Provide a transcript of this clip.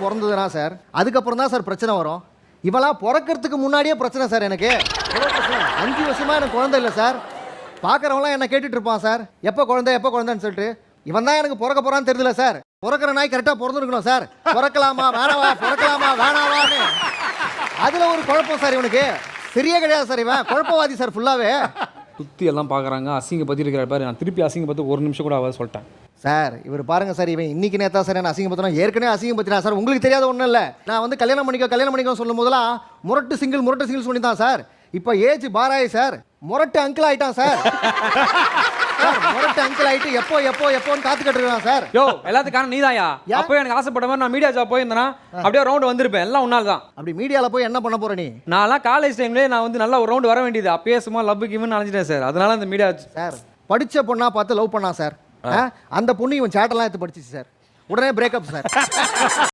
பிறந்ததுனா sir? அதுக்கப்புறம் தான் sir பிரச்சனை வரும். இவெல்லாம் பிறக்கறதுக்கு முன்னாடியே பிரச்சனை சார் எனக்கு. அஞ்சு வருஷமா எனக்கு குழந்தை இல்லை சார். பார்க்குறவங்களாம் என்ன கேட்டுட்டு இருப்பான் சார். எப்போ குழந்தை எப்போ குழந்தைன்னு சொல்லிட்டு. இவன் தான் எனக்கு பிறக்க போகிறான்னு தெரியல சார். பிறக்கிற நாய் கரெக்டாக பிறந்திருக்கணும் சார். பிறக்கலாமா வேணாவா? பிறக்கலாமா வேணாவான்னு. அதில் ஒரு குழப்பம் சார் இவனுக்கு. சரியே கிடையாது சார் இவன். குழப்பவாதி சார் ஃபுல்லாகவே சுற்றி எல்லாம் பார்க்குறாங்க. அசிங்கப்பத்தி இருக்கிறார் பாரு. நான் திருப்பி அசிங்கப்பத்து ஒரு நிமிஷம் கூட ஆகாது சொல்லிட்டேன். சார் இவர் பாருங்க சார். இவன் இன்னைக்கு நேத்தா சார் நான் அசிங்கப்படுத்தினா ஏற்கனவே அசிங்கப்படுத்தினா சார். உங்களுக்கு தெரியாத ஒன்றும் இல்லை. நான் வந்து கல்யாணம் பண்ணிக்கோ கல்யாணம் பண்ணிக்கோ சொல்லும் போதெல்லாம் முரட்டு சிங்கிள் முரட்டு சிங்கிள் சொல்லி தான் சார். இப்போ ஏஜ் பாராயி சார். முரட்டு அங்கிள் ஆயிட்டான் சார். அங்கிள் ஆயிட்டு எப்போ எப்போ எப்போன்னு காத்து கட்டுருக்கான் சார். யோ எல்லாத்துக்கான நீதாயா? அப்போ எனக்கு ஆசைப்பட்ட மாதிரி நான் மீடியா ஜாப் போயிருந்தேனா அப்படியே ரவுண்ட் வந்திருப்பேன். எல்லாம் உன்னால் தான். அப்படி மீடியாவில் போய் என்ன பண்ண போற நீ? நான்லாம் காலேஜ் டைம்லேயே நான் வந்து நல்லா ஒரு ரவுண்ட் வர வேண்டியது. அப்பயே சும்மா லவ் கிவன் அலைஞ்சிட்டேன் சார். அதனால அந்த மீடியா சார் படிச்ச பொண்ணா பார்த்து லவ் பண்ணான் சார்? அந்த பொண்ணு இவன் சேட்டெல்லாம் எடுத்து படிச்சிச்சு சார். உடனே பிரேக்கப் சார்.